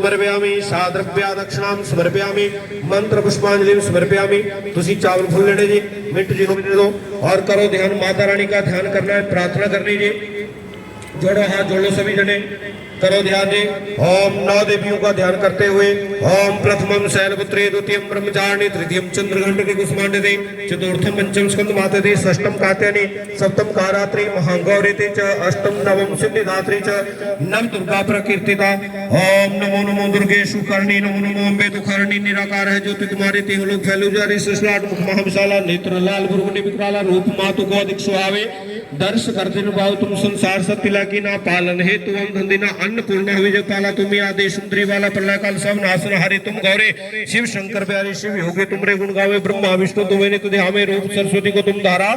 ਸਮਰਪਿਆਮੀ, ਸਾਦਰਪਿਆ ਦਕਸ਼ਨਾਮ ਸਮਰਪਿਆਮੀ, ਮੰਤਰ ਪੁਸ਼ਪਾਂਜਲੀ ਨੂੰ ਸਮਰਪਿਆਮੀ। ਤੁਸੀਂ ਚਾਵਲ ਫੁੱਲ ਲੈਣੇ ਜੀ, ਮਿੰਟ ਜੀ ਨੂੰ ਦੇ ਦਿਓ। ਔਰ ਕਰੋ ਧਿਆਨ, ਮਾਤਾ ਰਾਣੀ ਦਾ ਧਿਆਨ ਕਰਨਾ ਹੈ, ਪ੍ਰਾਰਥਨਾ ਕਰਨੀ ਜੀ। जोड़ो हाथ जोड़ लो सभी जने करो ध्यान जी ओम नौ देवियों का ध्यान करते हुए ओम प्रथमम शैलपुत्रे द्वितीयम ब्रह्मचारिणी तृतीयम चंद्रघंटे कुसुमांडते चतुर्थम पंचम स्कंद माते सष्टम कात्यानि सप्तम कारात्रि महागौरी च अष्टम नवम सिद्धिदात्री च नव दुर्गा प्रकीर्तिता ओम नमो नमो दुर्गेशु करणी नमो नमो अम्बे दुखरणी निराकार है ज्योति तुम्हारी तेह लोग फैलु जारी ससलाट मुख महाविशाला नेत्र लाल गुरुगुणी विकराला रूप मातु को अधिक सुहावे दर्श कर दिन भाव तुम संसार सत्य लागी ना पालन हे तुम धंधे ना अन्नपूर्ण हुई जग पाला तुम आदेश सुंदरी वाला प्रलय काल सब नासन हरे तुम गौरे शिव शंकर प्यारे शिव योगे तुमरे गुण गावे ब्रह्मा विष्णु तुम्हें तुझे हमें रूप सरस्वती को तुम धारा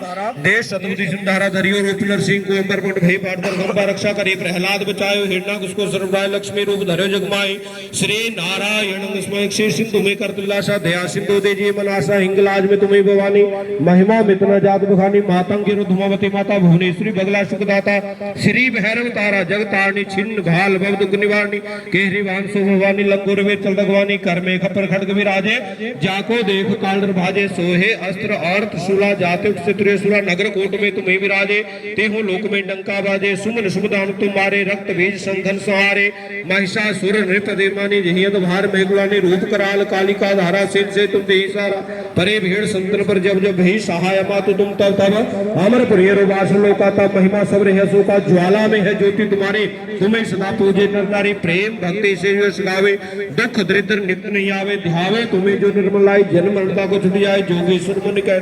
देश सतपति सिंह धारा धरियो रूप नरसिंह को अंबर पट भई पाटकर गंभा रक्षा करे प्रहलाद बचायो हिरणा उसको सर्वराय लक्ष्मी रूप धरो जगमाई श्री नारायण स्मय श्री सिंधु में कर तुलासा दया सिंधु दे जी मनासा हिंगलाज में तुम्हें भवानी महिमा मितना जात बखानी मातंग धुमावती माता भुवनेश्वरी बगला सुखदाता, श्री भैरव तारा जगतारणी छिन्न भाल भव निवारणी, केहरी वांसो भवानी लंगुर में चल दगवानी कर में खपर खड़ग विराजे, जाको देख काल भाजे, सोहे, अस्त्र और त्रिशूला जाते त्रिशूला नगर कोट में तुम्हें विराजे ते हो लोक में डंका बाजे, सुमन सुमदान तुम्हारे, रक्त बीज संघन सहारे, महिषासुर नृत्य देवानी जहियत भार मेघुलानी, रूप कराल कालिका धारा, सिर से तुम दे सारा, परे भीड़ संतन पर जब जब भी सहाय मातु तुम तब तब अमर पुरियर वास આશલોકાતા મહિમા સવરે હસોકા જ્વાલા મે હે જ્યોતિ તુમારે તુમે સદા પૂજે કરનારી પ્રેમ ભક્તિ સે હસ ગાવે દુખ દરિદ્ર નિત નહીં આવે ધ્યાવે તુમે જો નિર્મલાય જન્મ મરણતા કો છૂટી જાય જોગેશ્વર મુનિ કહે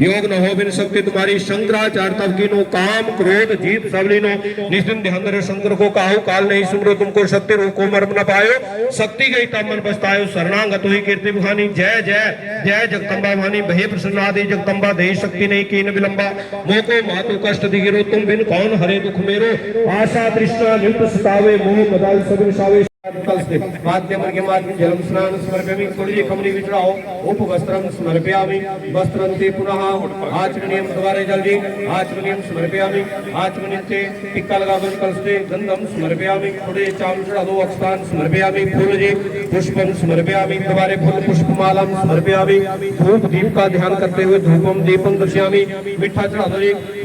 યોગ ન હો બિન શક્તિ તુમારી શંકરાચાર્ય તવકીનો કામ ક્રોધ જીત સવલીનો નિસ્તન ધ્યાન રે શંકર કો કાહુ કાલ નહીં સુમરો तुमको शक्ति रोको मर्म न पायो शक्ति गई तब मन बसतायो शरणांगत हुई कीर्ति भानी जय जय जय जगदम्बा भानी भय प्रसन्नादि जगदम्बा दे शक्ति नहीं की न विलंबा मोको मातु कष्ट दिगिरो, तुम बिन कौन हरे दुख मेरो? आशा तृष्णा नित सतावे, मोह मदाल सब विसावे माध्यम के टिक्का लगा बज कलस्ते गंधम समर्पयामि। थोड़े चावल चढ़ा दो अक्षतान समर्पयामि। धूप दीप का ध्यान करते हुए धूपम दीपम दर्शयामि। मिठा चढ़ा दो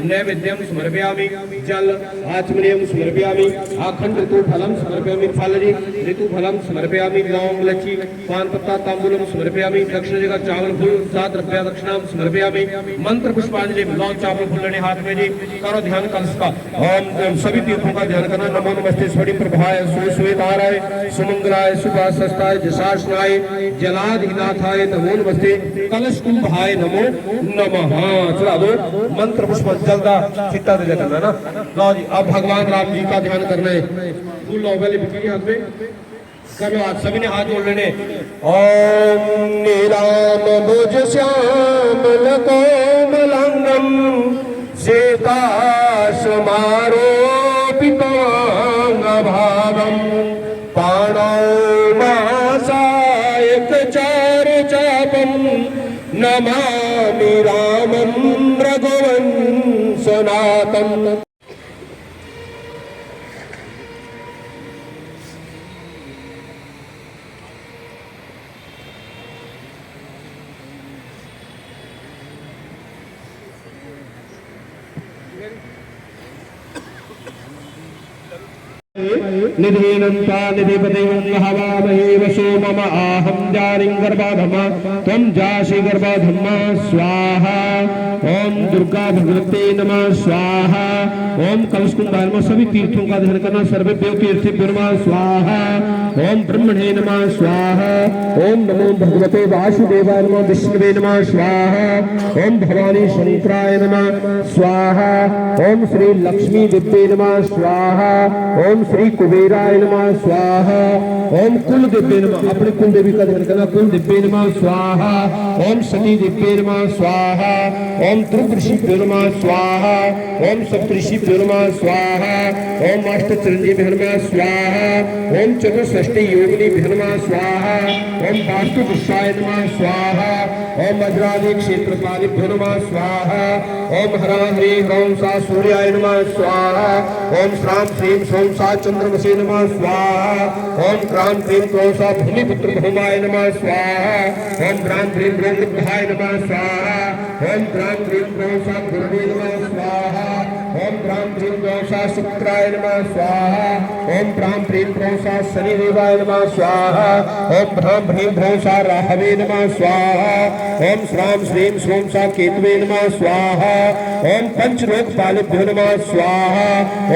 नैवेद्यम समर्पयामि। जल आचमनीयम समर्पयामि। आखंड ऋतु फलम समर्पयामि। फल जी, ऋतु फलम समर्पयामि। लौंग लच्ची पान पत्ता, तांबूलम समर्पयामि। दक्षिण जगह चावल, फूल, सात रुपया दक्षिणाम समर्पयामि। मंत्र पुष्पांजलि लौंग चावल, फूल लेने हाथ में जी। करो ध्यान कलश का। ओम सभी तीर्थों का ध्यान करना। नमो नमस्ते। स्वरी प्रभाय। सुश्वेताराय सुमंगलाय। सुभाषस्ताय जशासनाय जलाधिनाथाय। नमो नमस्ते। कलश कुंभाय नमो नमः। चला दो। मंत्र पुष्प। जल्दा चिट्टा दे करना ना लो जी अब भगवान राम जी का ध्यान करना है फूल लो पहले बिक्री हाथ में करो आज सभी ने हाथ जोड़ लेने ओम नीलाम भुज श्याम कोमलंगम सीता समारो पितांग भागम पाणौ मासायक चार चापम नमामि निधीनन्ता सभी तीर्थों का ध्यान करना, सर्वेभ्यो तीर्थेभ्यो स्वाहा। ओम ब्रह्मणे नमः, स्वाहा। ओम नमो भगवते वासुदेवाय नमः, विष्णुवे नमः, स्वाहा। ओम भवानी शंकराय नमः, स्वाहा। ओम श्री लक्ष्मी दिव्ये नमः, स्वाहा। ओम श्री कुबेराय नमः स्वाहा ओम कुल दिव्ये नमः अपने कुल देवी का ध्यान करना कुल दिव्ये नमः स्वाहा ओम सती दिव्ये नमः स्वाहा ओम त्रिपुरुषिभ्यो नमः स्वाहा ओम सप्तऋषिभ्यो नमः स्वाहा ओम अष्ट चिरंजीवी नमः स्वाहा ओम चतुष्षष्टि योगिनी नमः स्वाहा ओम वास्तु दुष्टाय नमः स्वाहा ओम वज्रादि क्षेत्रपालिभ्यो नमः स्वाहा ओम हरा हरे ह्रौं सा सूर्याय नमः स्वाहा ओम श्राम श्रीं सोम सा चंद्रमसे नमः स्वाहा ओम क्रांत क्रीम क्रोसा भूमिपुत्र भूमाय नमः स्वाहा ओम क्रांत क्रीम ब्रह्मबुद्धाय नमः स्वाहा ओम क्रांत क्रीम क्रोसा गुरुवे नमः स्वाहा ओम क्रांत क्रीम क्रोसा शुक्राय नमः स्वाहा ओम क्रांत क्रीम क्रोसा शनिदेवाय नमः स्वाहा ओम भ्राम भ्रीम भ्रोसा राहवे नमः स्वाहा ओम श्राम श्रीम श्रोम सा केतवे नमः स्वाहा ओम पंचलोक पालिभ्यो नमः स्वाहा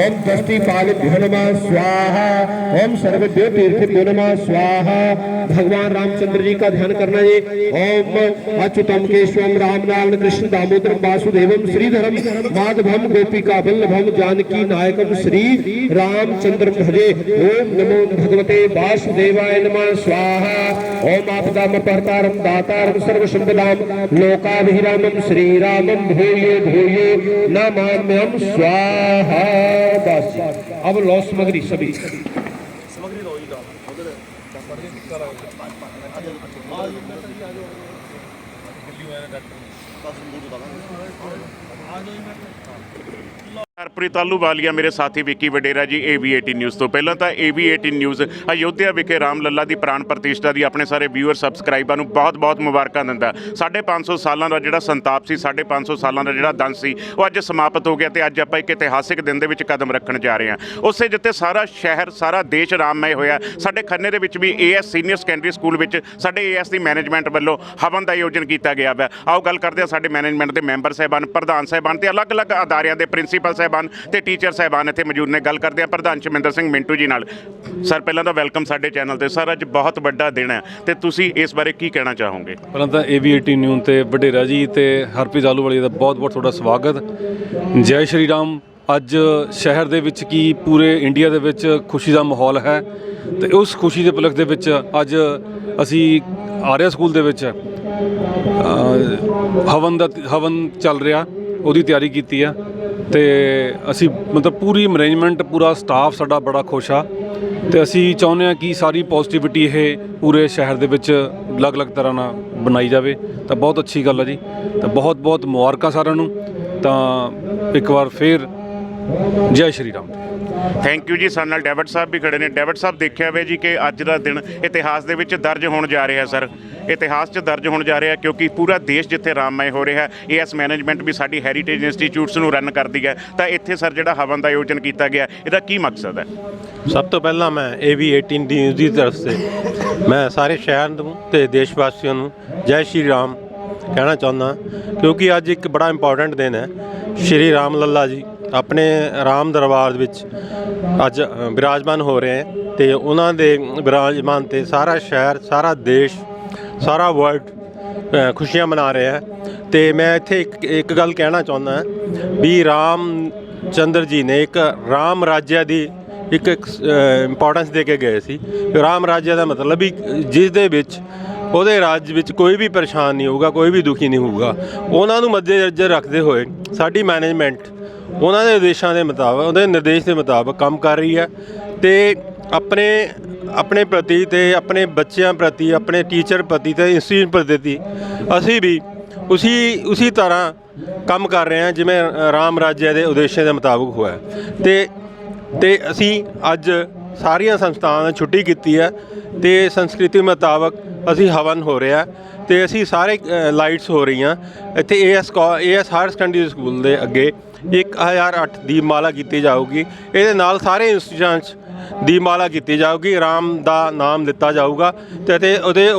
ओम दष्टि पालिभ्यो नमः स्वाहा ओम सर्वभ्यो तीर्थभ्यो नमः स्वाहा भगवान रामचंद्र जी का ध्यान करना जी ओम अच्युतम केशवम राम नाम कृष्ण दामोदर वासुदेवम श्रीधरम माधवम गोपिका वल्लभम जानकी नायकम श्री रामचंद्र भजे ओम नमो भगवते वासुदेवाय नमः स्वाहा ओम आपदाम परतारम दातारम सर्व संपदाम लोकाभिरामम श्रीरामम भूयो भूयो नमाम्यम स्वाहा बस अब लो सामग्री सभी ਹਰਪ੍ਰੀਤ ਆਲੂਵਾਲੀਆ ਮੇਰੇ ਸਾਥੀ ਵਿੱਕੀ ਵਡੇਰਾ ਜੀ AV18 ਨਿਊਜ਼ ਤੋਂ। ਪਹਿਲਾਂ ਤਾਂ AV18 ਨਿਊਜ਼ ਅਯੋਧਿਆ ਵਿਖੇ ਰਾਮ ਲੱਲਾ ਦੀ ਪ੍ਰਾਣ ਪ੍ਰਤਿਸ਼ਠਾ ਦੀ ਆਪਣੇ ਸਾਰੇ ਵਿਊਅਰ ਸਬਸਕ੍ਰਾਈਬਰ ਨੂੰ ਬਹੁਤ-ਬਹੁਤ ਮੁਬਾਰਕਾਂ ਦਿੰਦਾ। 550 ਸਾਲਾਂ ਦਾ ਜਿਹੜਾ ਸੰਤਾਪ ਸੀ 550 ਸਾਲਾਂ ਦਾ ਜਿਹੜਾ ਦੰਸ ਸੀ, ਉਹ ਅੱਜ ਸਮਾਪਤ ਹੋ ਗਿਆ ਤੇ ਅੱਜ ਆਪਾਂ ਇੱਕ ਇਤਿਹਾਸਿਕ ਦਿਨ ਦੇ ਵਿੱਚ ਕਦਮ ਰੱਖਣ ਜਾ ਰਹੇ ਹਾਂ। ਉਸੇ ਜਿੱਥੇ ਸਾਰਾ ਸ਼ਹਿਰ, ਸਾਰਾ ਦੇਸ਼ ਰਾਮਮय ਹੋਇਆ, ਸਾਡੇ ਖੰਨੇ ਦੇ ਵਿੱਚ ਵੀ AS ਸੀਨੀਅਰ ਸੈਕੰਡਰੀ ਸਕੂਲ ਵਿੱਚ ਸਾਡੇ AS ਦੀ ਮੈਨੇਜਮੈਂਟ ਵੱਲੋਂ ਹਵਨ ਦਾ ਆਯੋਜਨ ਕੀਤਾ ਗਿਆ ਵਾ। ਆਓ ਗੱਲ ਕਰਦੇ ਹਾਂ ਸਾਡੇ ਮੈਨੇਜਮੈਂਟ ਦੇ ਮੈਂਬਰ ਸਾਹਿਬਾਨ, ਪ੍ਰਧਾਨ ਸਾਹਿਬਾਨ ਤੇ ਅਲੱਗ-ਅਲੱਗ ਅਦਾਰਿਆਂ ਦੇ ਪ੍ਰਿੰਸੀਪਲ ਸਾਹਿਬਾਨ ਤੇ ਟੀਚਰ ਸਾਹਿਬਾਨ ਇੱਥੇ ਮੌਜੂਦ ਨੇ। ਗੱਲ ਕਰਦੇ ਹਾਂ ਪ੍ਰਧਾਨ ਸ਼ਮਿੰਦਰ ਸਿੰਘ ਮਿੰਟੂ ਜੀ ਨਾਲ। ਸਰ, ਪਹਿਲਾਂ ਤਾਂ ਵੈਲਕਮ ਸਾਡੇ ਚੈਨਲ ਤੇ। ਸਰ, ਅੱਜ ਬਹੁਤ ਵੱਡਾ ਦਿਨ ਹੈ ਤੇ ਤੁਸੀਂ ਇਸ ਬਾਰੇ ਕੀ ਕਹਿਣਾ ਚਾਹੋਗੇ? ਪਹਿਲਾਂ ਤਾਂ AV18 ਨਿਊਜ਼ ਤੇ ਵਡੇਰਾ ਜੀ ਤੇ ਹਰਪ੍ਰੀਤ ਆਲੂਵਾਲੀ ਦਾ ਬਹੁਤ-ਬਹੁਤ ਤੁਹਾਡਾ ਸਵਾਗਤ। ਜੈ ਸ਼੍ਰੀ ਰਾਮ। ਅੱਜ ਸ਼ਹਿਰ ਦੇ ਵਿੱਚ ਕੀ ਪੂਰੇ ਇੰਡੀਆ ਦੇ ਵਿੱਚ ਖੁਸ਼ੀ ਦਾ ਮਾਹੌਲ ਹੈ ਤੇ ਉਸ ਖੁਸ਼ੀ ਦੇ ਪਲਕ ਦੇ ਵਿੱਚ ਅੱਜ ਅਸੀਂ ਆਰਿਆ ਸਕੂਲ ਦੇ ਵਿੱਚ। ਹਵਨ ਦਾ ਹਵਨ ਚੱਲ ਰਿਹਾ, ਉਹਦੀ ਤਿਆਰੀ ਕੀਤੀ ਆ ਤੇ ਅਸੀਂ ਮਤਲਬ ਪੂਰੀ ਮੈਨੇਜਮੈਂਟ ਪੂਰਾ ਸਟਾਫ ਸਾਡਾ ਬੜਾ ਖੁਸ਼ ਆ। ਤੇ ਅਸੀਂ ਚਾਹੁੰਦੇ ਹਾਂ ਕਿ ਸਾਰੀ ਪੋਜ਼ਿਟਿਵਿਟੀ ਇਹ ਪੂਰੇ ਸ਼ਹਿਰ ਦੇ ਵਿੱਚ ਅਲੱਗ-ਅਲੱਗ ਤਰ੍ਹਾਂ ਨਾਲ ਬਣਾਈ ਜਾਵੇ। ਤਾਂ ਬਹੁਤ ਅੱਛੀ ਗੱਲ ਆ ਜੀ। ਤਾਂ ਬਹੁਤ-ਬਹੁਤ ਮੁਬਾਰਕਾਂ ਸਾਰਿਆਂ ਨੂੰ। ਤਾਂ ਇੱਕ ਵਾਰ ਫੇਰ ਜੈ ਸ਼੍ਰੀ ਰਾਮ। ਥੈਂਕ ਯੂ ਜੀ, ਸਾਡੇ ਨਾਲ ਡੇਵਿਡ ਸਾਹਿਬ ਵੀ ਖੜੇ ਨੇ। ਡੇਵਿਡ ਸਾਹਿਬ, ਦੇਖਿਆ ਹੋਵੇ ਜੀ ਕਿ ਅੱਜ ਦਾ ਦਿਨ ਇਤਿਹਾਸ ਦੇ ਵਿੱਚ ਦਰਜ ਹੋਣ ਜਾ ਰਿਹਾ ਸਰ। ਇਤਿਹਾਸ 'ਚ ਦਰਜ ਹੋਣ ਜਾ ਰਿਹਾ ਕਿਉਂਕਿ ਪੂਰਾ ਦੇਸ਼ ਜਿੱਥੇ ਰਾਮਮय ਹੋ ਰਿਹਾ ਹੈ ਏਐਸ ਮੈਨੇਜਮੈਂਟ ਵੀ ਸਾਡੀ ਹੈਰੀਟੇਜ ਇੰਸਟੀਚਿਊਟਸ ਨੂੰ ਰਨ ਕਰਦੀ ਹੈ। ਤਾਂ ਇੱਥੇ, ਸਰ, ਜਿਹੜਾ ਹਵਨ ਦਾ ਆਯੋਜਨ ਕੀਤਾ ਗਿਆ, ਇਹਦਾ ਕੀ ਮਕਸਦ ਹੈ? ਸਭ ਤੋਂ ਪਹਿਲਾਂ ਮੈਂ AV18 ਦੀ ਨਿਊਜ਼ ਦੀ ਤਰਫ ਸੇ ਮੈਂ ਸਾਰੇ ਸ਼ਹਿਰ ਨੂੰ ਤੇ ਦੇਸ਼ ਵਾਸੀਆਂ ਨੂੰ ਜੈ ਸ਼੍ਰੀ ਰਾਮ ਕਹਿਣਾ ਚਾਹੁੰਦਾ ਕਿਉਂਕਿ ਅੱਜ ਇੱਕ ਬੜਾ ਇੰਪੋਰਟੈਂਟ ਦਿਨ ਹੈ। ਸ਼੍ਰੀ ਰਾਮ ਲੱਲਾ ਜੀ ਆਪਣੇ ਰਾਮ ਦਰਬਾਰ ਵਿੱਚ ਅੱਜ ਅ, ਬਿਰਾਜਮਾਨ ਹੋ ਰਹੇ ਹੈ ਤੇ ਉਹਨਾਂ ਦੇ ਬਿਰਾਜਮਾਨ ਤੇ ਸਾਰਾ ਸ਼ਹਿਰ ਸਾਰਾ ਦੇਸ਼ ਸਾਰਾ ਵਰਲਡ ਖੁਸ਼ੀਆਂ ਮਨਾ ਰਿਹਾ ਹੈ। ਤੇ ਮੈਂ ਇੱਥੇ ਇੱਕ ਇੱਕ ਗੱਲ ਕਹਿਣਾ ਚਾਹੁੰਦਾ ਵੀ ਰਾਮ ਚੰਦਰ ਜੀ ਨੇ ਇੱਕ ਰਾਮ ਰਾਜਿਆ ਦੀ ਇੱਕ ਇੰਪੋਰਟੈਂਸ ਦੇ ਕੇ ਗਏ ਸੀ। ਰਾਮ ਰਾਜਿਆ ਦਾ ਮਤਲਬ ਵੀ ਜਿਸ ਦੇ ਵਿੱਚ ਉਹਦੇ ਰਾਜ ਵਿੱਚ ਕੋਈ ਵੀ ਪਰੇਸ਼ਾਨ ਨਹੀਂ ਹੋਊਗਾ ਕੋਈ ਵੀ ਦੁਖੀ ਨਹੀਂ ਹੋਊਗਾ। ਉਹਨਾਂ ਨੂੰ ਮੱਦੇਨਜ਼ਰ ਰੱਖਦੇ ਹੋਏ ਸਾਡੀ ਮੈਨੇਜਮੈਂਟ ਉਹਨਾਂ ਦੇ ਉਦੇਸ਼ਾਂ ਦੇ ਮੁਤਾਬਕ, ਉਹਦੇ ਨਿਰਦੇਸ਼ ਦੇ ਮੁਤਾਬਕ ਕੰਮ ਕਰ ਰਹੀ ਹੈ ਤੇ ਆਪਣੇ ਆਪਣੇ ਪ੍ਰਤੀ ਤੇ ਆਪਣੇ ਬੱਚਿਆਂ ਪ੍ਰਤੀ, ਆਪਣੇ ਟੀਚਰ ਪ੍ਰਤੀ ਤੇ ਇੰਸਟੀਟਿਊਟ ਪ੍ਰਤੀ ਅਸੀਂ ਵੀ ਉਸੀ ਉਸੀ ਤਰ੍ਹਾਂ ਕੰਮ ਕਰ ਰਹੇ ਹਾਂ, ਜਿਵੇਂ ਰਾਮ ਰਾਜਿਆ ਦੇ ਉਦੇਸ਼ਾਂ ਦੇ ਮੁਤਾਬਕ ਹੋਇਆ ਤੇ ਤੇ ਅਸੀਂ ਅੱਜ ਸਾਰੀਆਂ ਸੰਸਥਾਵਾਂ ਨੇ ਛੁੱਟੀ ਕੀਤੀ ਹੈ ਤੇ ਸੰਸਕ੍ਰਿਤੀ ਮੁਤਾਬਕ ਅਸੀਂ ਹਵਨ ਹੋ ਰਿਹਾ ਤੇ ਅਸੀਂ ਸਾਰੇ ਲਾਈਟਸ ਹੋ ਰਹੀਆਂ। ਇੱਥੇ AS AS higher secondary school ਦੇ ਅੱਗੇ 1008 ਦੀ ਮਾਲਾ ਕੀਤੀ ਜਾਊਗੀ। ਇਹਦੇ ਨਾਲ ਸਾਰੇ ਇੰਸਟੀਚਿਊਸ਼ਨਾਂ 'ਚ ਦੀ ਮਾਲਾ ਕੀਤੀ ਜਾਊਗੀ ਰਾਮ ਦਾ ਨਾਮ ਲਿੱਤਾ ਜਾਊਗਾ ਤੇ ਤੇ ਉਹਦੇ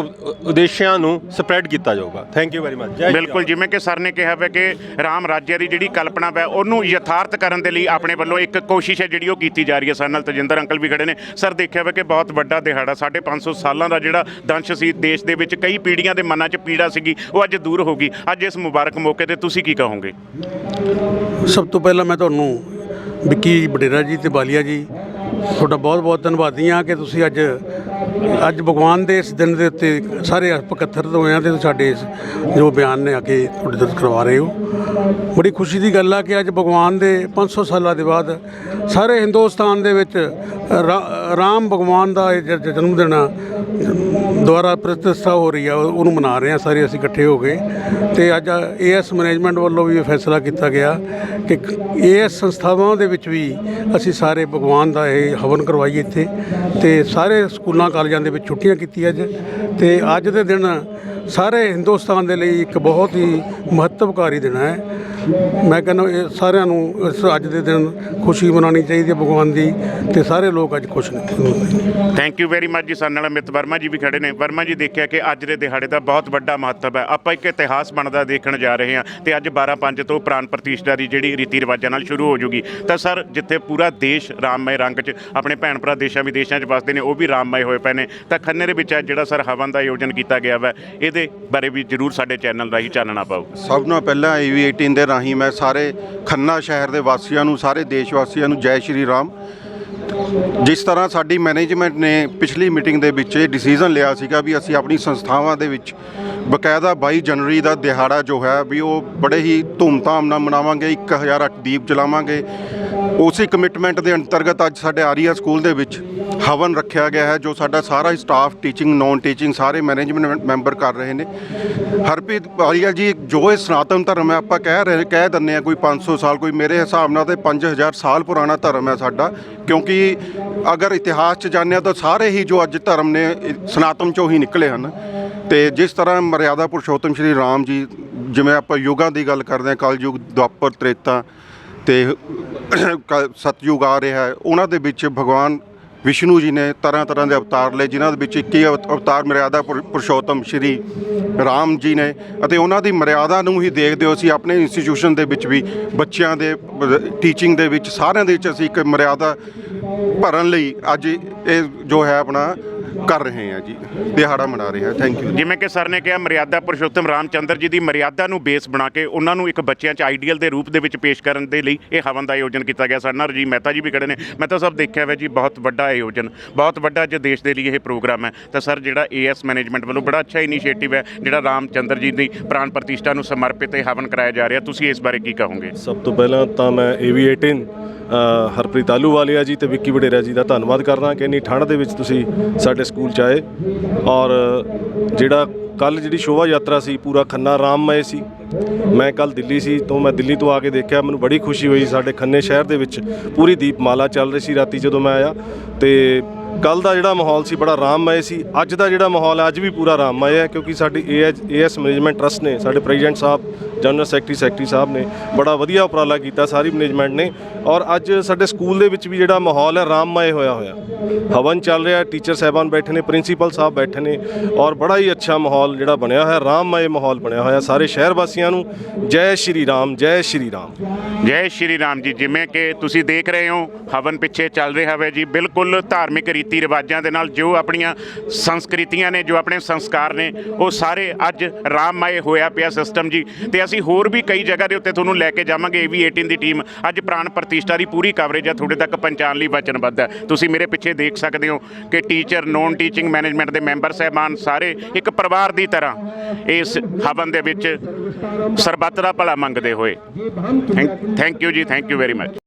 ਉਦੇਸ਼ਾਂ ਨੂੰ ਸਪਰੈਡ ਕੀਤਾ ਜਾਊਗਾ। Thank you very much Shri ਬਿਲਕੁਲ ਜਿਵੇਂ ਕਿ ਸਰ ਨੇ ਕਿਹਾ ਹੈ ਕਿ ਰਾਮ ਰਾਜਿਆ ਦੀ ਜਿਹੜੀ ਕਲਪਨਾ ਹੈ ਉਹਨੂੰ ਯਥਾਰਥ ਕਰਨ ਦੇ ਲਈ ਆਪਣੇ ਵੱਲੋਂ ਇੱਕ ਕੋਸ਼ਿਸ਼ ਹੈ ਜਿਹੜੀ ਉਹ ਕੀਤੀ ਜਾ ਰਹੀ ਹੈ। ਸਾਡੇ ਨਾਲ ਤਜਿੰਦਰ ਅੰਕਲ ਵੀ ਖੜੇ ਨੇ। ਸਰ ਦੇਖਿਆ ਹੈ ਕਿ ਬਹੁਤ ਵੱਡਾ ਦਿਹਾੜਾ 550 ਸਾਲਾਂ ਦਾ ਜਿਹੜਾ ਦੰਸ਼ ਸੀ ਦੇਸ਼ ਦੇ ਵਿੱਚ ਕਈ ਪੀੜ੍ਹੀਆਂ ਦੇ ਮਨਾਂ 'ਚ ਪੀੜਾ ਸੀਗੀ ਉਹ ਅੱਜ ਦੂਰ ਹੋ ਗਈ। ਅੱਜ ਇਸ ਮੁਬਾਰਕ ਮੌਕੇ ਤੇ ਤੁਸੀਂ ਕੀ ਕਹੋਗੇ? ਸਭ ਤੋਂ ਪਹਿਲਾਂ ਮੈਂ ਤੁਹਾਨੂੰ ਵਿੱਕੀ ਬਡੇਰਾ ਜੀ ਤੇ ਬਾਲੀਆ ਜੀ ਤੁਹਾਡਾ ਬਹੁਤ ਬਹੁਤ ਧੰਨਵਾਦੀ ਹਾਂ ਕਿ ਤੁਸੀਂ ਅੱਜ ਅੱਜ ਭਗਵਾਨ ਦੇ ਇਸ ਦਿਨ ਦੇ ਉੱਤੇ ਸਾਰੇ ਆਪਾਂ ਹੋਏ ਹਾਂ ਤੇ ਸਾਡੇ ਇਸ ਜੋ ਬਿਆਨ ਨੇ ਆ ਕੇ ਤੁਹਾਡੇ ਦਰਜ ਕਰਵਾ ਰਹੇ ਹੋ। ਬੜੀ ਖੁਸ਼ੀ ਦੀ ਗੱਲ ਆ ਕਿ ਅੱਜ ਭਗਵਾਨ ਦੇ 500 ਸਾਲਾਂ ਦੇ ਬਾਅਦ ਸਾਰੇ ਹਿੰਦੁਸਤਾਨ ਦੇ ਵਿੱਚ ਰਾ- ਰਾਮ ਭਗਵਾਨ ਦਾ ਇਹ ਜਨਮ ਦਿਨ ਆ, ਦੁਆਰਾ ਪ੍ਰਤਿਸ਼ਠਾ ਹੋ ਰਹੀ ਆ ਉਹਨੂੰ ਮਨਾ ਰਹੇ ਆ ਸਾਰੇ ਅਸੀਂ ਇਕੱਠੇ ਹੋ ਕੇ। ਤੇ ਅੱਜ ਏਐਸ ਮੈਨੇਜਮੈਂਟ ਵੱਲੋਂ ਵੀ ਇਹ ਫੈਸਲਾ ਕੀਤਾ ਗਿਆ ਕਿ ਏਐਸ ਸੰਸਥਾਵਾਂ ਦੇ ਵਿੱਚ ਵੀ ਅਸੀਂ ਸਾਰੇ ਭਗਵਾਨ ਦਾ ਇਹ ਹਵਨ ਕਰਵਾਈਏ ਇੱਥੇ। ਤੇ ਸਾਰੇ ਸਕੂਲਾਂ ਕਾਲਜ ਦੇ ਵਿੱਚ ਛੁੱਟੀਆਂ ਕੀਤੀ ਅੱਜ। ਤੇ ਅੱਜ ਦੇ ਦਿਨ ਸਾਰੇ ਹਿੰਦੁਸਤਾਨ ਦੇ ਲਈ ਇੱਕ ਬਹੁਤ ਹੀ ਮਹੱਤਵਕਾਰੀ ਦਿਨ ਹੈ। ਮੈਂ ਕਹਿੰਦਾ ਇਹ ਸਾਰਿਆਂ ਨੂੰ ਇਸ ਅੱਜ ਦੇ ਦਿਨ ਖੁਸ਼ੀ ਮਨਾਉਣੀ ਚਾਹੀਦੀ ਹੈ ਭਗਵਾਨ ਦੀ ਤੇ ਸਾਰੇ ਲੋਕ ਅੱਜ ਖੁਸ਼ ਨੇ। ਥੈਂਕ ਯੂ ਵੈਰੀ ਮੱਚ ਜੀ ਸਾਡੇ ਨਾਲ ਅਮਿਤ ਵਰਮਾ ਜੀ ਵੀ ਖੜੇ ਨੇ। ਵਰਮਾ ਜੀ ਦੇਖਿਆ ਕਿ ਅੱਜ ਦੇ ਦਿਹਾੜੇ ਦਾ ਬਹੁਤ ਵੱਡਾ ਮਹੱਤਵ ਹੈ। ਆਪਾਂ ਇੱਕ ਇਤਿਹਾਸ ਬਣਦਾ ਦੇਖਣ ਜਾ ਰਹੇ ਹਾਂ ਤੇ ਅੱਜ 12/5 ਤੋਂ ਪ੍ਰਾਨ ਪ੍ਰਤਿਸ਼ਠਾ ਦੀ ਜਿਹੜੀ ਰੀਤੀ ਰਿਵਾਜਾਂ ਨਾਲ ਸ਼ੁਰੂ ਹੋ ਜੂਗੀ। ਤਾਂ ਸਰ ਜਿੱਥੇ ਪੂਰਾ ਦੇਸ਼ ਰਾਮਮय ਰੰਗ 'ਚ ਆਪਣੇ ਭੈਣ ਭਰਾ ਦੇਸ਼ਾਂ ਵਿਦੇਸ਼ਾਂ 'ਚ ਵਸਦੇ ਨੇ ਉਹ ਵੀ ਰਾਮਮय ਹੋਏ ਪਏ ਨੇ। ਤਾਂ ਖੰਨੇ ਦੇ ਵਿੱਚ ਅੱਜ ਜਿਹੜਾ ਸਰ ਹਵਨ ਦਾ ਆਯੋਜਨ ਕੀਤਾ ਗਿਆ ਵਾ ਇਹਦੇ ਬਾਰੇ ਵੀ ਜਰੂਰ ਸਾਡੇ ਚੈਨਲ ਰਾਹੀਂ ਚਾਨਣਾ ਪਾਓ। ਸਭ ਤੋਂ ਪਹਿਲਾਂ ਈਵੀ 18 ਦੇ ਰਾਹੀਂ ਮੈਂ ਸਾਰੇ ਖੰਨਾ ਸ਼ਹਿਰ ਦੇ ਵਾਸੀਆਂ ਨੂੰ, ਸਾਰੇ ਦੇਸ਼ ਵਾਸੀਆਂ ਨੂੰ ਜੈ ਸ਼੍ਰੀ ਰਾਮ। ਜਿਸ ਤਰ੍ਹਾਂ ਸਾਡੀ ਮੈਨੇਜਮੈਂਟ ਨੇ ਪਿਛਲੀ ਮੀਟਿੰਗ ਦੇ ਵਿੱਚ ਇਹ ਡਿਸੀਜਨ ਲਿਆ ਸੀਗਾ ਵੀ ਅਸੀਂ ਆਪਣੀ ਸੰਸਥਾਵਾਂ ਦੇ ਵਿੱਚ ਬਕਾਇਦਾ 22 ਜਨਵਰੀ ਦਾ ਦਿਹਾੜਾ ਜੋ ਹੈ ਵੀ ਉਹ ਬੜੇ ਹੀ ਧੂਮਧਾਮ ਨਾਲ ਮਨਾਵਾਂਗੇ 1008 ਦੀਪ ਜਲਾਵਾਂਗੇ। ਉਸੇ ਕਮਿਟਮੈਂਟ ਦੇ ਅੰਤਰਗਤ ਅੱਜ ਸਾਡੇ ਆਰੀਆ ਸਕੂਲ ਦੇ ਵਿੱਚ ਹਵਨ ਰੱਖਿਆ ਗਿਆ ਹੈ, ਜੋ ਸਾਡਾ ਸਾਰਾ ਸਟਾਫ ਟੀਚਿੰਗ ਨੌਨ ਟੀਚਿੰਗ ਸਾਰੇ ਮੈਨੇਜਮੈਂਟ ਮੈਂਬਰ ਕਰ ਰਹੇ ਨੇ। ਹਰਪ੍ਰੀਤ, ਆਰੀਆ ਜੀ, ਜੋ ਇਹ ਸਨਾਤਨ ਧਰਮ ਹੈ, ਆਪਾਂ ਕਹਿ ਰਹੇ, ਕਹਿ ਦਿੰਦੇ ਆ ਕੋਈ 500 ਸਾਲ, ਕੋਈ ਮੇਰੇ ਹਿਸਾਬ ਨਾਲ ਤੇ 5000 ਸਾਲ ਪੁਰਾਣਾ ਧਰਮ ਹੈ ਸਾਡਾ, ਕਿਉਂਕਿ ਅਗਰ ਇਤਿਹਾਸ 'ਚ ਜਾਣਿਆ ਤਾਂ ਸਾਰੇ ਹੀ ਜੋ ਅੱਜ ਧਰਮ ਨੇ ਸਨਾਤਨ 'ਚੋਂ ਹੀ ਨਿਕਲੇ ਹਨ। ਤੇ ਜਿਸ ਤਰ੍ਹਾਂ ਮਰਿਆਦਾ ਪੁਰਸ਼ੋਤਮ ਸ਼੍ਰੀ ਰਾਮ ਜੀ, ਜਿਵੇਂ ਆਪਾਂ ਯੁੱਗਾਂ ਦੀ ਗੱਲ ਕਰਦੇ ਹਾਂ, ਕਲਯੁਗ ਦੁਆਪਰ ਤ੍ਰੇਤਾ ਤੇ ਕ- ਸਤਯੁਗ ਆ ਰਿਹਾ ਹੈ। ਉਹਨਾਂ ਦੇ ਵਿੱਚ ਭਗਵਾਨ ਵਿਸ਼ਨੂੰ ਜੀ ਨੇ ਤਰ੍ਹਾਂ ਤਰ੍ਹਾਂ ਦੇ ਅਵਤਾਰ ਲਏ, ਜਿਨ੍ਹਾਂ ਦੇ ਵਿੱਚ ਇੱਕ ਹੀ ਅਵ- ਅਵਤਾਰ ਮਰਿਆਦਾ ਪੁਰ- ਪੁਰਸ਼ੋਤਮ ਸ਼੍ਰੀ ਰਾਮ ਜੀ ਨੇ ਅਤੇ ਉਹਨਾਂ ਦੀ ਮਰਿਆਦਾ ਨੂੰ ਹੀ ਦੇਖਦੇ ਹੋ ਅਸੀਂ ਆਪਣੇ ਇੰਸਟੀਚਿਊਸ਼ਨ ਦੇ ਵਿੱਚ ਵੀ ਬੱਚਿਆਂ ਦੇ ਟੀਚਿੰਗ ਦੇ ਵਿੱਚ ਸਾਰਿਆਂ ਦੇ ਵਿੱਚ ਅਸੀਂ ਇੱਕ ਮਰਿਆਦਾ ਭਰਨ ਲਈ ਅੱਜ ਇਹ ਜੋ ਹੈ ਆਪਣਾ ਕਰ ਰਹੇ ਹਾਂ ਜੀ ਦਿਹਾੜਾ ਮਨਾ ਰਹੇ ਹਾਂ ਥੈਂਕ ਯੂ ਜਿਵੇਂ ਕਿ ਸਰ ਨੇ ਕਿਹਾ ਮਰਿਆਦਾ ਪੁਰਸ਼ੋਤਮ ਰਾਮਚੰਦਰ ਜੀ ਦੀ ਮਰਿਆਦਾ ਨੂੰ ਬੇਸ ਬਣਾ ਕੇ ਉਹਨਾਂ ਨੂੰ ਇੱਕ ਬੱਚਿਆਂ 'ਚ ਆਈਡੀਅਲ ਦੇ ਰੂਪ ਦੇ ਵਿੱਚ ਪੇਸ਼ ਕਰਨ ਦੇ ਲਈ ਇਹ ਹਵਨ ਦਾ ਆਯੋਜਨ ਕੀਤਾ ਗਿਆ। ਸਾਡੇ ਨਾਲ ਮਹਿਤਾ ਜੀ ਵੀ ਖੜੇ ਨੇ। ਮੈਂ ਤਾਂ ਸਭ ਦੇਖਿਆ ਹੋਇਆ ਜੀ ਬਹੁਤ ਵੱਡਾ ਆਯੋਜਨ ਬਹੁਤ ਵੱਡਾ ਅੱਜ ਦੇਸ਼ ਦੇ ਲਈ ਇਹ ਪ੍ਰੋਗਰਾਮ ਹੈ। ਤਾਂ ਸਰ ਜਿਹੜਾ ਏਐਸ ਮੈਨੇਜਮੈਂਟ ਵੱਲੋਂ ਬੜਾ ਅੱਛਾ ਇਨੀਸ਼ੀਏਟਿਵ ਹੈ ਜਿਹੜਾ ਰਾਮਚੰਦਰ ਜੀ ਦੀ ਪ੍ਰਾਨ ਪ੍ਰਤਿਸ਼ਠਾ ਨੂੰ ਸਮਰਪਿਤ ਇਹ ਹਵਨ ਕਰਾਇਆ ਜਾ ਰਿਹਾ। ਤੁਸੀਂ ਇਸ ਬਾਰੇ ਕੀ ਕਹੋਗੇ? ਸਭ ਤੋਂ ਪਹਿਲਾਂ ਤਾਂ ਮੈਂ ਏਵੀ18 ਹਰਪ੍ਰੀਤ ਆਲੂਵਾਲੀਆ ਜੀ ਤੇ ਵਿੱਕੀ ਵਡੇਰਾ ਜੀ ਦਾ ਧੰਨਵਾਦ ਕਰਦਾ ਕਿ ਇੰਨੀ ਠੰਡ ਦੇ ਵਿੱਚ ਤੁਸੀਂ ਸਾਡੇ ਸਕੂਲ ਚ ਆਏ। ਔਰ ਜਿਹੜਾ ਕੱਲ ਜਿਹੜੀ ਸ਼ੋਭਾ ਯਾਤਰਾ ਸੀ, ਪੂਰਾ ਖੰਨਾ ਰਾਮਮय ਸੀ। ਮੈਂ ਕੱਲ ਦਿੱਲੀ ਸੀ ਤੋਂ ਮੈਂ ਦਿੱਲੀ ਤੋਂ ਆ ਕੇ ਦੇਖਿਆ, ਮੈਨੂੰ ਬੜੀ ਖੁਸ਼ੀ ਹੋਈ ਸਾਡੇ ਖੰਨੇ ਸ਼ਹਿਰ ਦੇ ਵਿੱਚ ਪੂਰੀ ਦੀਪਮਾਲਾ ਚੱਲ ਰਹੀ ਸੀ ਰਾਤੀ ਜਦੋਂ ਮੈਂ ਆਇਆ। ਤੇ ਕੱਲ ਦਾ ਜਿਹੜਾ ਮਾਹੌਲ ਸੀ ਬੜਾ ਆਰਾਮਮਈ ਸੀ। ਅੱਜ ਦਾ ਜਿਹੜਾ ਮਾਹੌਲ ਹੈ, ਅੱਜ ਵੀ ਪੂਰਾ ਆਰਾਮਮਈ ਹੈ ਕਿਉਂਕਿ ਸਾਡੀ ਏਐਚ ਏਐਸ ਮੈਨੇਜਮੈਂਟ ਟਰਸਟ ਨੇ, ਸਾਡੇ ਪ੍ਰੈਜ਼ੀਡੈਂਟ ਸਾਹਿਬ, ਜਨਰਲ ਸੈਕਟਰੀ ਸੈਕਟਰੀ ਸਾਹਿਬ ਨੇ ਬੜਾ ਵਧੀਆ ਉਪਰਾਲਾ ਕੀਤਾ, ਸਾਰੀ ਮੈਨੇਜਮੈਂਟ ਨੇ। ਔਰ ਅੱਜ ਸਾਡੇ ਸਕੂਲ ਦੇ ਵਿੱਚ ਵੀ ਜਿਹੜਾ ਮਾਹੌਲ ਹੈ, ਆਰਾਮਮਈ ਹੋਇਆ ਹੋਇਆ। ਹਵਨ ਚੱਲ ਰਿਹਾ, ਟੀਚਰ ਸਾਹਿਬਾਨ ਬੈਠੇ ਨੇ, ਪ੍ਰਿੰਸੀਪਲ ਸਾਹਿਬ ਬੈਠੇ ਨੇ ਔਰ ਬੜਾ ਹੀ ਅੱਛਾ ਮਾਹੌਲ ਜਿਹੜਾ ਬਣਿਆ ਹੋਇਆ, ਆਰਾਮਮਈ ਮਾਹੌਲ ਬਣਿਆ ਹੋਇਆ ਸਾਰੇ ਸ਼ਹਿਰ ਵਾਸੀਆਂ ਨੂੰ। ਜੈ ਸ਼੍ਰੀ ਰਾਮ, ਜੈ ਸ਼੍ਰੀ ਰਾਮ। ਜੈ ਸ਼੍ਰੀ ਰਾਮ ਜੀ, ਜਿਵੇਂ ਕਿ ਤੁਸੀਂ ਦੇਖ ਰਹੇ ਹੋ, ਹਵਨ ਪਿੱਛੇ ਚੱਲ ਰਿਹਾ ਹੈ ਜੀ, ਬਿਲਕੁਲ ਧਾਰਮਿਕ ਰੀਤੀ ਰਿਵਾਜਾਂ ਦੇ ਨਾਲ ਜੋ ਆਪਣੀਆਂ ਸੰਸਕ੍ਰਿਤੀਆਂ ਨੇ, ਜੋ ਆਪਣੇ ਸੰਸਕਾਰ ਨੇ, ਉਹ ਸਾਰੇ ਅੱਜ ਰਾਮਮय ਹੋਇਆ ਪਿਆ ਸਿਸਟਮ ਜੀ। ਤੇ ਅਸੀਂ ਹੋਰ ਵੀ ਕਈ ਜਗ੍ਹਾ ਦੇ ਉੱਤੇ ਤੁਹਾਨੂੰ ਲੈ ਕੇ ਜਾਵਾਂਗੇ ਏਵੀ 18 ਦੀ ਟੀਮ ਅੱਜ ਪ੍ਰਾਣ ਪ੍ਰਤਿਸ਼ਠਾ ਦੀ ਪੂਰੀ ਕਵਰੇਜ ਆ, ਤੁਹਾਡੇ ਤੱਕ ਪਹੁੰਚਾਉਣ ਲਈ ਵਚਨਬੱਧ ਹੈ ਤੁਸੀਂ ਮੇਰੇ ਪਿੱਛੇ ਦੇਖ ਸਕਦੇ ਹੋ ਕਿ ਟੀਚਰ ਨੋਨ ਟੀਚਿੰਗ ਮੈਨੇਜਮੈਂਟ ਦੇ ਮੈਂਬਰ ਸਹਿਬਾਨ ਸਾਰੇ ਇੱਕ ਪਰਿਵਾਰ ਦੀ ਤਰ੍ਹਾਂ ਇਸ ਹਵਨ ਦੇ ਵਿੱਚ ਸਰਬੱਤ ਦਾ ਭਲਾ ਮੰਗਦੇ ਹੋਏ। Thank you ji thank you very much